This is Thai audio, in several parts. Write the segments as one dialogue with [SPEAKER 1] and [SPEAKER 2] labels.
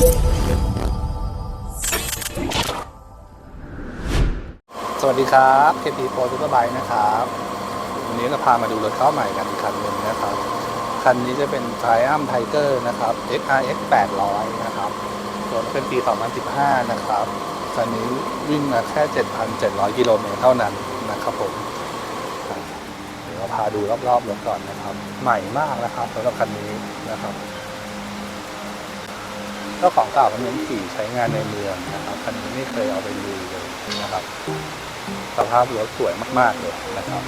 [SPEAKER 1] สวัสดีครับ KT Pro Superbike นะครับ วันนี้เราพามาดูรถเข้าใหม่กันอีกคันหนึ่งนะครับ คันนี้จะเป็น Triumph Tiger นะครับ XRX 800 นะครับรถเป็นปี 2015 นะครับ คันนี้วิ่งมาแค่ 7,700 กิโลเมตรเท่านั้นนะครับผมเดี๋ยวเราพาดูรอบๆรถก่อนนะครับ ใหม่มากนะครับสำหรับคันนี้นะครับ เจ้าของเก่ามันเน้นขี่ใช้งานในเมืองนะครับคันนี้ไม่เคยเอาไปลุยเลยนะครับ สภาพรถสวยมากๆเลยนะครับ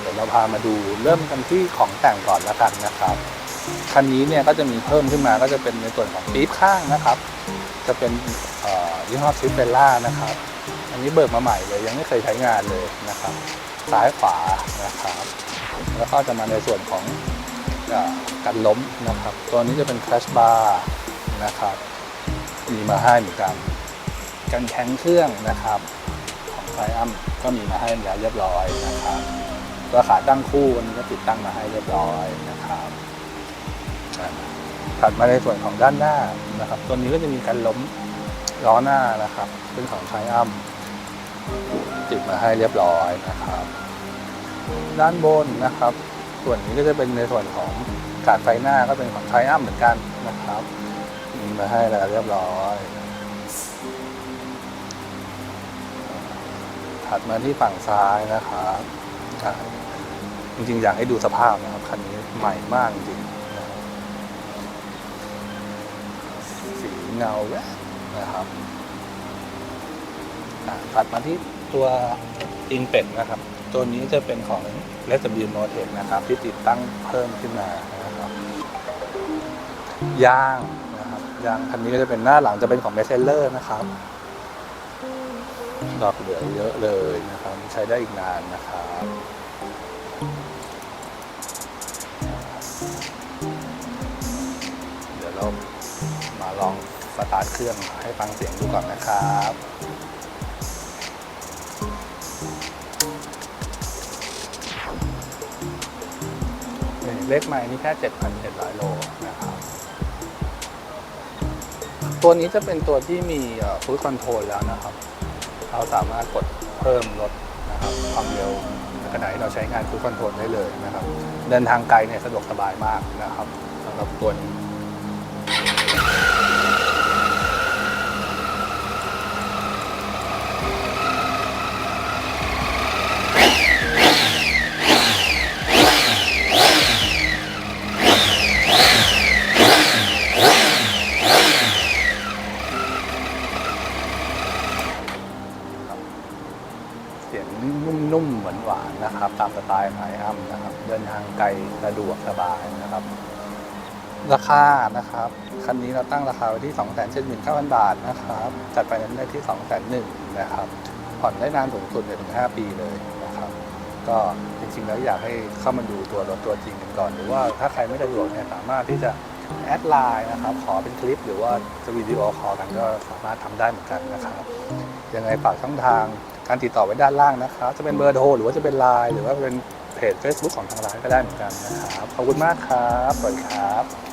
[SPEAKER 1] เดี๋ยวเราพามาดูเริ่มกันที่ของแต่งก่อนละกันนะครับคันนี้เนี่ยก็จะมีเพิ่มขึ้นมาก็จะเป็นในส่วนของปี๊บข้างนะครับ จะเป็นยี่ห้อทริปเบลล่านะครับ อันนี้เบิกมาใหม่เลยยังไม่เคยใช้งานเลยนะครับ ซ้ายขวานะครับ แล้วก็จะมาในส่วนของ กันล้มนะครับ ตัวนี้จะเป็น crash bar นะครับ มีมาให้เหมือนกัน กันแข็งเครื่องนะครับ ของไซอัมก็มีมาให้แล้วเรียบร้อยนะครับตัวขาตั้งคู่วันนี้ก็ติดตั้งมาให้เรียบร้อยนะครับถัดมาในส่วนของด้านหน้านะครับ ตัวนี้ก็จะมีการล้มล้อหน้านะครับเป็นของไซอัมติดมาให้เรียบร้อยนะครับ ด้านบนนะครับ ส่วนนี้ก็จะเป็นในส่วนของกาดไฟหน้าก็เป็นของไทอัมเหมือนกันนะครับมีมาให้แล้วเรียบร้อยถัดมาที่ฝั่งซ้ายนะครับจริงๆอยากให้ดูสภาพนะครับคันนี้ใหม่มากจริงนะครับสีเงาแวนะครับถัดมาที่ตัวอินเป็ดนะครับ ตัวนี้จะเป็นของ r e s w m o t e c นะครับที่ติดตั้งเพิ่มขึ้นมานะครับยางนะครับยางคันนี้ก็จะเป็นหน้าหลังจะเป็นของเมสเซเลอร์นะครับดอกเหลือเยอะเลยนะครับ ใช้ได้อีกนานนะครับเดี๋ยวเรามาลองสตาร์ทเครื่องให้ฟังเสียงดูก่อนนะครับ เล็กใหม่นี่แค่ 7,700 โลนะครับ ตัวนี้จะเป็นตัวที่มีฟูดคอนโทรลแล้วนะครับ เราสามารถกดเพิ่มลดนะครับความเร็วขณะที่เราใช้งานฟูดคอนโทรลได้เลยนะครับ เดินทางไกลเนี่ยสะดวกสบายมากนะครับสำหรับตัวนี้ นุ่มหวานๆนะครับ ตามสไตล์ไทยอ้ำนะครับ เดินทางไกลสะดวกสบายนะครับ ราคานะครับคันนี้เราตั้งราคาไว้ที่ 2 7 9 0 0 0 บาทนะครับจัดไปนั้นได้ที่ 2 1 0 0 0นะครับผ่อนได้นานสูงสุดเนี่ยถึง 5 ปีเลยนะครับ ก็จริงๆแล้วอยากให้เข้ามาดูตัวรถตัวจริงกันก่อน หรือว่าถ้าใครไม่สะดวกเนี่ยสามารถที่จะ แอดไลน์นะครับ ขอเป็นคลิปหรือว่าจะวิดีโอคอลกันก็สามารถทำได้เหมือนกันนะครับยังไงฝากช่องทางการติดต่อไว้ด้านล่างนะครับ จะเป็นเบอร์โทรหรือว่าจะเป็นไลน์หรือว่าเป็นเพจ Facebook ของทางร้านก็ได้เหมือนกันนะครับ ขอบคุณมากครับ สวัสดีครับ